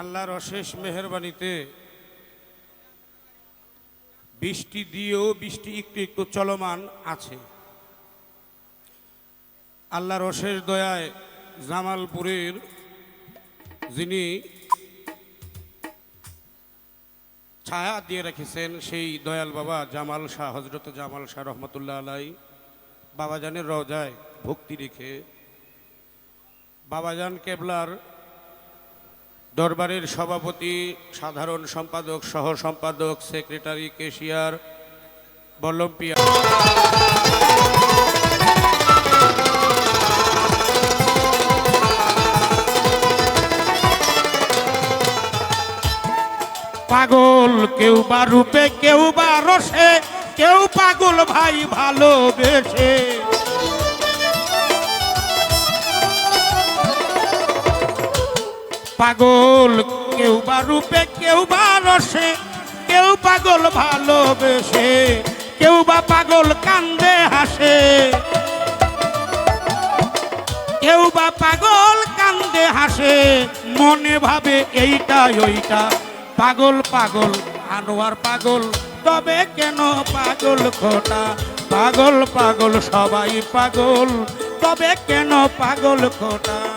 আল্লাহর অশেষ মেহরবানিতে বৃষ্টি দিয়েও বৃষ্টি একটু একটু চলমান আছে। আল্লাহর অশেষ দয়ায় জামালপুরের যিনি ছায়া দিয়ে রেখেছেন, সেই দয়াল বাবা জামাল শাহ হজরত জামাল শাহ রহমতুল্লাহ আলাই বাবাজানের রজায় ভক্তি রেখে বাবাজান কেবলার দরবারের সভাপতি, সাধারণ সম্পাদক, সহ সম্পাদক, সেক্রেটারি, কেশিয়ার, বল্লম্পিয়া। পাগল কেউ বা রূপে, কেউ বা রসে, কেউ পাগল ভাই ভালোবেসে। পাগল, কেউ বা রূপে, কেউ বা রসে, কেউ পাগল ভালোবেসে, কেউ বা পাগল কান্দে হাসে। কেউ বা পাগল কান্দে হাসে, মনে ভাবে এইটা ওইটা। পাগল পাগল আনোয়ার পাগল, তবে কেন পাগল খোটা? পাগল পাগল, সবাই পাগল, তবে কেন পাগল খোটা?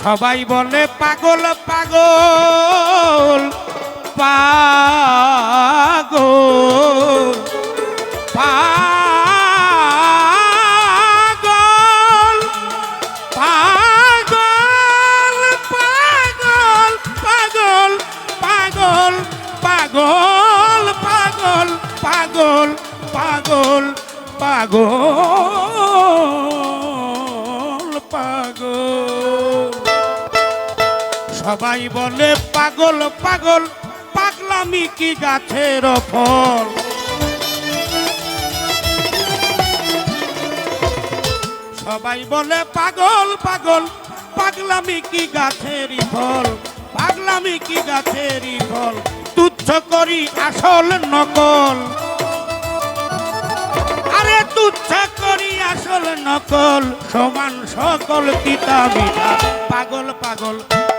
সবাই বলে পাগল পাগল পাগল পাগল পাগল পাগল পাগল পাগল পাগল পাগল পাগল পাগল পাগল সবাই বলে, পাগল পাগল, পাগলামি কি গাছের ফল? সবাই বলে, পাগল পাগল, পাগলামি কি গাছেরই ফল? পাগলামি কি গাছেরই ফল? তুচ্ছ করি আসল নকল। আরে তুচ্ছ করি আসল নকল, সমান সকল মিঠা পাগল পাগল।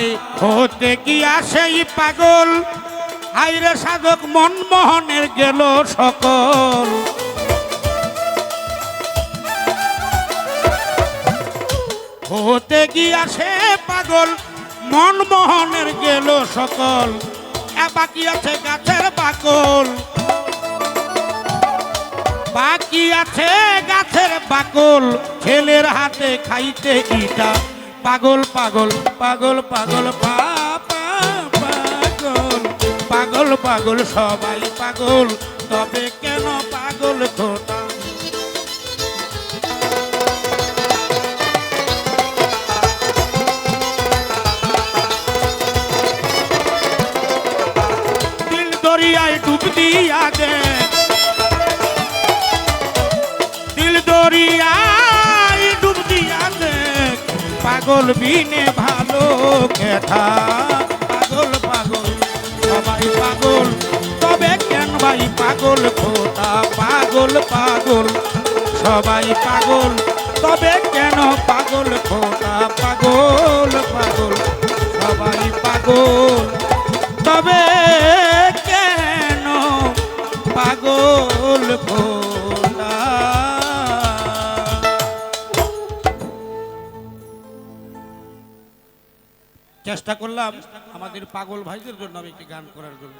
হাই হতে কি আসেই পাগল? হাইরে সাধক, মনমোহনের গেল সকল। হতে কি আসে পাগল? মনমোহনের গেল সকল। বাকি আছে গাছের বাকল। বাকি আছে গাছের বাকল। ছেলের হাতে খাইতে ইটা পাগল পাগল পাগল পাগল পাগল। পাগল পাগল, সবাই পাগল, তবে কেন পাগল খোটা দিয়া দে। দিল দরিয়ায় পাগল বিনে ভালো কেঠা পাগল পাগল, সবাই পাগল। তবে কেন ভাই পাগল খোতা? পাগল পাগল, সবাই পাগল। তবে কেন পাগল খোতা? পাগল চেষ্টা করলাম আমাদের পাগল ভাইদের জন্য আমি একটি গান করার জন্য।